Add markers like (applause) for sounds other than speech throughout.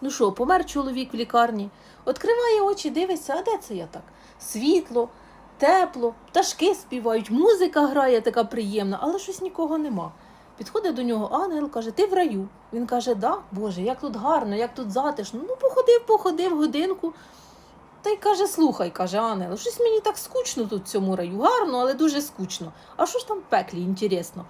Ну що, помер чоловік в лікарні, відкриває очі, дивиться, а де це я так? Світло, тепло, пташки співають, музика грає така приємна, але щось нікого нема. Підходить до нього ангел, каже, ти в раю. Він каже, да, Боже, як тут гарно, як тут затишно. Ну, походив, походив годинку. Та й каже, слухай, каже ангел, щось мені так скучно тут в цьому раю. Гарно, але дуже скучно. А що ж там в пеклі, інтересно?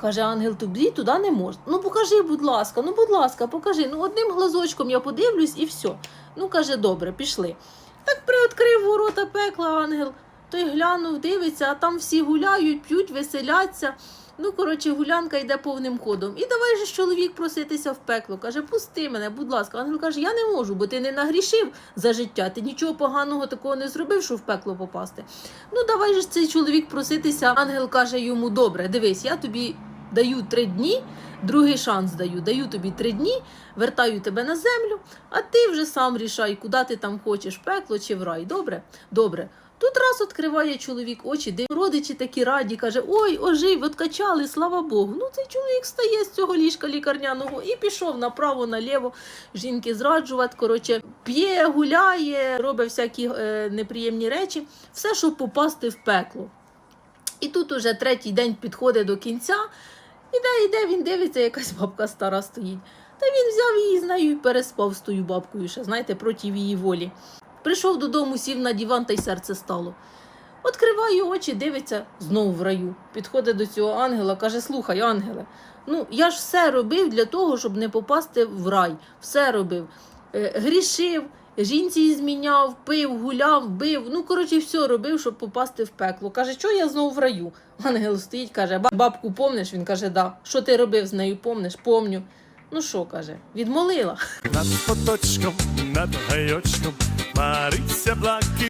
Каже ангел, тобі туди не можна. Ну покажи, будь ласка, ну будь ласка, покажи. Ну одним глазочком я подивлюсь і все. Ну каже, добре, пішли. Так приоткрив ворота пекла ангел. Той глянув, дивиться, а там всі гуляють, п'ють, веселяться. Ну, коротше, гулянка йде повним ходом. І давай же чоловік проситися в пекло. Каже, пусти мене, будь ласка. Ангел каже, я не можу, бо ти не нагрішив за життя. Ти нічого поганого такого не зробив, що в пекло попасти. Ну, давай же цей чоловік проситися. Ангел каже йому: добре, дивись, я тобі даю три дні, другий шанс даю. Даю тобі три дні, вертаю тебе на землю, а ти вже сам рішай, куди ти там хочеш, пекло чи в рай. Добре? Добре. Тут раз відкриває чоловік очі, де родичі такі раді, каже: Ой, ожив, откачали, слава Богу. Ну цей чоловік стає з цього ліжка лікарняного і пішов направо, наліво, жінки зраджувати. Коротше, п'є, гуляє, робить всякі е, неприємні речі, все, щоб попасти в пекло. І тут уже третій день підходить до кінця. Іде, іде, він дивиться, якась бабка стара стоїть. Та він взяв її з нею і переспав з тою бабкою, ще, знаєте, проти її волі. Прийшов додому, сів на диван, та й серце стало. Відкриває очі, дивиться знову в раю. Підходить до цього ангела, каже: Слухай, ангеле, ну я ж все робив для того, щоб не попасти в рай. Все робив. Е, грішив, жінці зміняв, пив, гуляв, бив. Ну, коротше, все робив, щоб попасти в пекло. Каже, що я знову в раю? (laughs) Ангел стоїть, каже, «Ба- бабку помниш? Він каже, да. Що ти робив з нею, помниш? Помню. Ну що, каже, відмолила. Над поточком, над гайочком, мариться блаки.